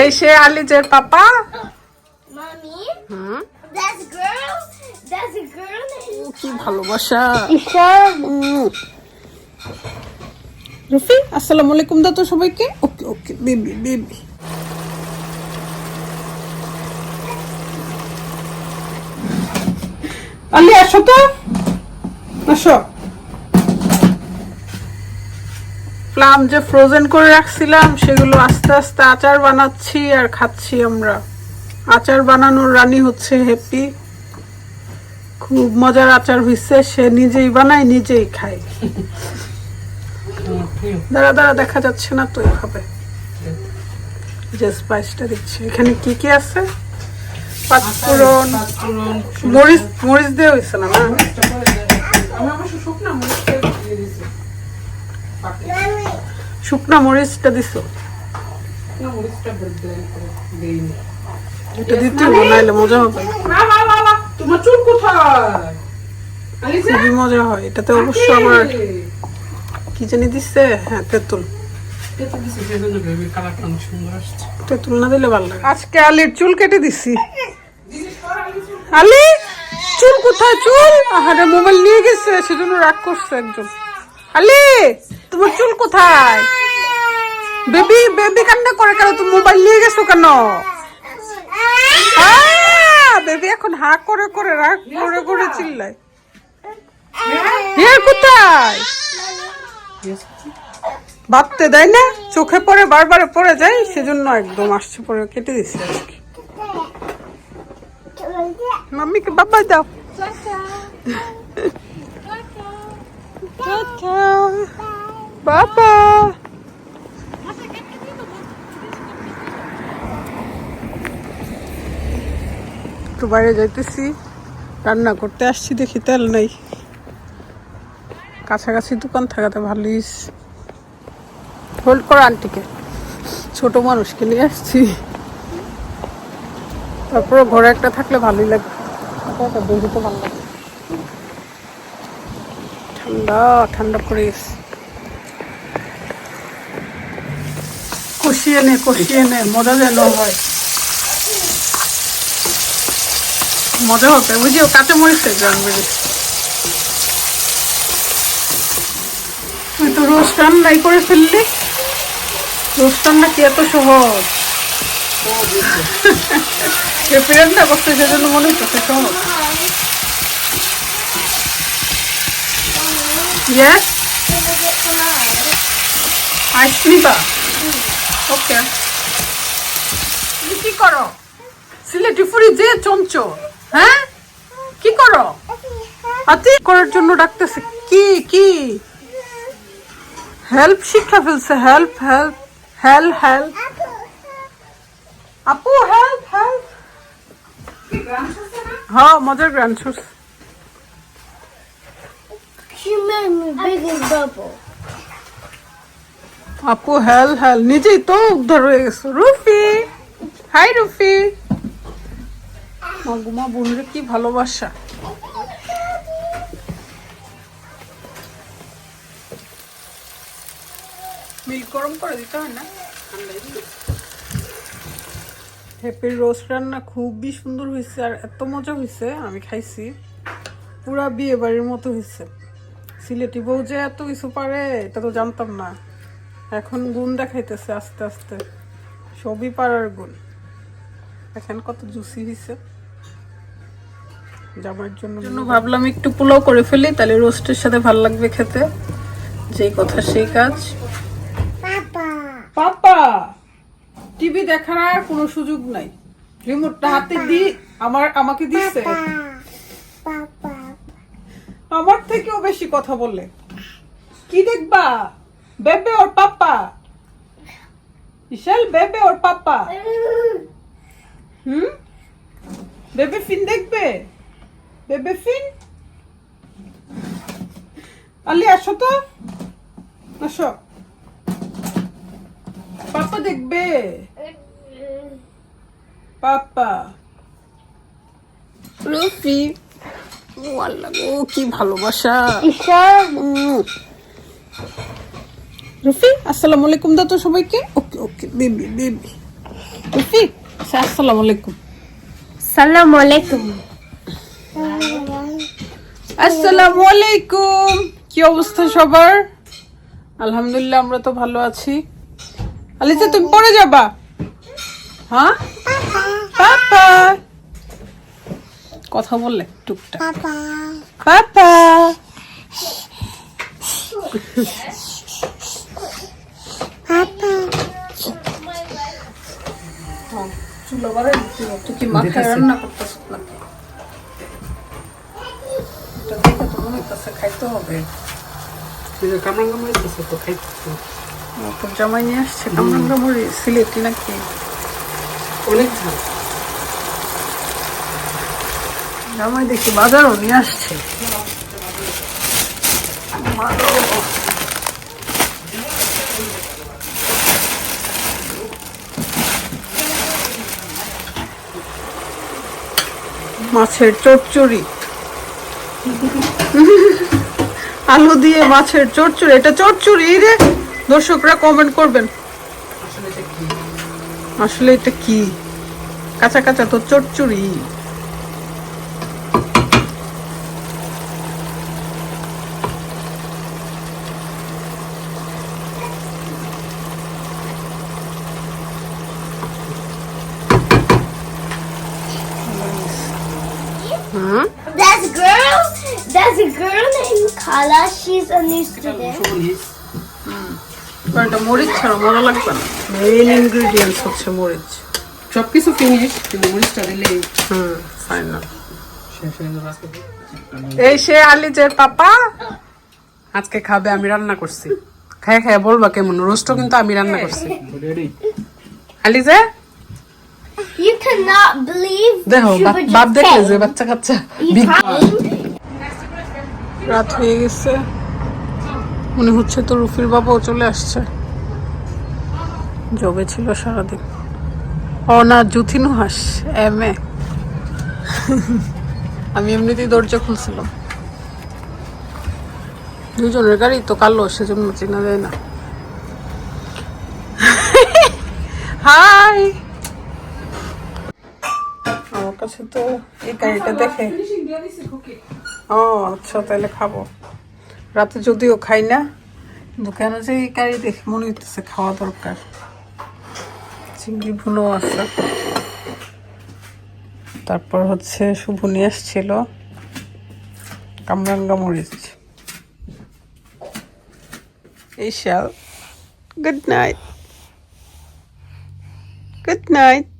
এই সে আলিজের পাপা. কি ভালোবাসা. রফি আসসালামু আলাইকুম তো সবাইকে। Okay okay baby baby. আলি আসো তো। আসো। প্লাম যে ফ্রোজেন করে রাখছিলাম সেগুলো আস্তে আস্তে আচার বানাচ্ছি আর খাচ্ছি আমরা। আচার বানানোর রানী হচ্ছে হ্যাপি খুব মজার আচার হইছে সে নিজেই বানায় নিজেই খায়। দাঁড়া দাঁড়া দেখা যাচ্ছে না তো এইভাবে যে স্পাইসটা দিচ্ছি। এখানে কি কি আছে? পাঁচফোড়ন মরিচ মরিচ দিয়ে হয়েছে না না? শুকনা মরিচটা দিছো? এটা দিতে বানাইলে মজা হবে। তোমার চুল কোথায়? খুবই মজা হয় এটাতে অবশ্য আবার কি জানি দিচ্ছে হ্যাঁ তেঁতুল। তেঁতুল না দিলে ভালো লাগে। আজকে আলির চুল কেটে দিছি। আলি চুল কোথায় চুল? আহারে মোবাইল নিয়ে গেছে সেজন্য রাগ করছে একজন। আলি তোমার চুল কোথায়? বেবি বেবি কান্না করে কেন? তুমি মোবাইল নিয়ে গেছো কেন? বেবি এখন হা করে করে রাগ করে করে চিল্লায়। হেয়ার কোথায়? বাঁধতে দেয় না চোখে পড়ে বারবার পড়ে যায় সেজন্য একদম আসছে পরে কেটে দিছি আজকে মাম্মিকে বাবা দাও। বাবা। একটু বাইরে যাইতেছি। রান্না করতে আসছি, দেখি তেল নেই। কাছাকাছি দোকান থাকাতে ভালোই হোল্ড করো আন্টিকে। ছোট মানুষকে নিয়ে আসছি। তারপরে ঘরে একটা থাকলে ভালোই লাগে। দৌড়িতে ভালো লাগে। ঠান্ডা ঠান্ডা পড়ে গেছে। কষিয়ে নে কষিয়ে নে, মজা যেন হয়। মজা হবে বুঝিও কাঁচা মরিচে গ্রাম বেরিয়েছে তুই তো রোস্ট রান্নাই করে ফেললি। রান্না কি এত সহজ? রান্না করতে সেজন্য মনে হচ্ছে সহজ। আইস নিবা ওকে তুমি কি করো? সিলেটি ফুরি যে চঞ্চল হ্যাঁ? কি করো? আতি করার জন্য ডাকতেছে। কি কি? হেল্প শিক্ষা ফেলছে। হেল্প হেল্প হেল্প হেল্প আপু হেল্প হেল্প হ্যাঁ মজার as bubble. আপু হেল হেল নিজেই তো উদ্ধার হয়ে গেছে। রুফি হাই রুফি। মাগুমা বোনের কি ভালোবাসা? গরম করে দিতে হয় না? হ্যাপির রান্না খুবই সুন্দর আর এত মজা আমি খাইছি। পুরা মতো সিলেটি বউ যে এত কিছু পারে, এটা তো জানতাম না। এখন গুণ দেখাইতেছে আস্তে আস্তে। সবই পারার গুণ। এখন কত জুসি হয়েছে। জামার জন্য জন্য ভাবলাম একটু পোলাও করে ফেলি তাহলে রোস্টের সাথে ভালো লাগবে খেতে। যেই কথা সেই কাজ. পাপা। টিভি দেখার আর কোনো সুযোগ নাই। রিমোটটা হাতে দি আমার আমাকে Papa. আমার থেকেও বেশি কথা বলে কি দেখবা? বেবে ওর পাপা। বিশাল বেবে ওর পাপা। হুম? বেবে ফিন দেখবে? বেবে ফিন আলি আসো তো। আসো। পাপা দেখবে। পাপা। রফি ও আল্লাহ গো কি ভালোবাসা. রফি আসসালামু আলাইকুম তো সবাইকে। ওকে ওকে বেবি বেবি আচ্ছা, আসসালামু আলাইকুম। Assalamu alaikum. আসসালামু আলাইকুম কি অবস্থা সবার? আলহামদুলিল্লাহ আমরা তো ভালো আছি। আলিসা তুমি পড়ে যাবা? হ্যাঁ? পাপা। কথা বললে টুকটাক. পাপা. চুলো বাড়াই। তুই কি মাথায় রান্না করতেছ মনে খাইতে হবে তুই যে কামরাং কামড় দিতেছে তো খাইতেছে ও, তোর জামাই নিয়ে আসছে কামরাঙ্গা মুড়ি সিলেটি নাকি অনেক ঝাল জামাই দেখি বাজারও নিয়ে আসছে মাছের চচ্চড়ি আলু দিয়ে মাছের চচ্চড়ি এটা চচ্চড়ি রে। দর্শকরা কমেন্ট করবেন। আসলে এটা কি? কাঁচা কাঁচা তো চচ্চড়ি That's a girl. That's a girl named Kala. She's a new student. এটা মরিচ ছাড়া মজা লাগবে না। মেইন ইনগ্রিডিয়েন্টস হচ্ছে মরিচ। সব কিছু ফিনিশ কিন্তু মরিচটা দিলেই হুম ফাইনাল শেষ হয়ে যাবে আজকে। এই সে আলিজের পাপা আজকে খাবে আমি রান্না করছি। খায় খায় বলবা কেমন? রোস্টও কিন্তু আমি রান্না করছি। রেডি আলিজে? You cannot believe দেখো বাপ- দেখলে যে বাচ্চা কাচ্চা. রাত হয়ে গেছে। মনে হচ্ছে তো রুফির বাবাও চলে আসছে। জবে ছিল সারাদিন। ও না জুথিনু হাস এম এ আমি এমনিতেই দরজা খুলছিলাম। দুজনের গাড়ি তো কালো সেজন্য চেনা যায় না। হাই! কাছে তো এই গাড়িটা দেখে। ও আচ্ছা তাহলে খাব। রাতে যদিও খাই না, কিন্তু কেন যে এই কারি দেখে মনে হইতেছে খাওয়া দরকার। চিংড়ি ভুনো আছে। তারপর হচ্ছে শুভ নিয়ে আসছিল। কামরাঙ্গা মরিচ। এই শাল। Good night. Good night.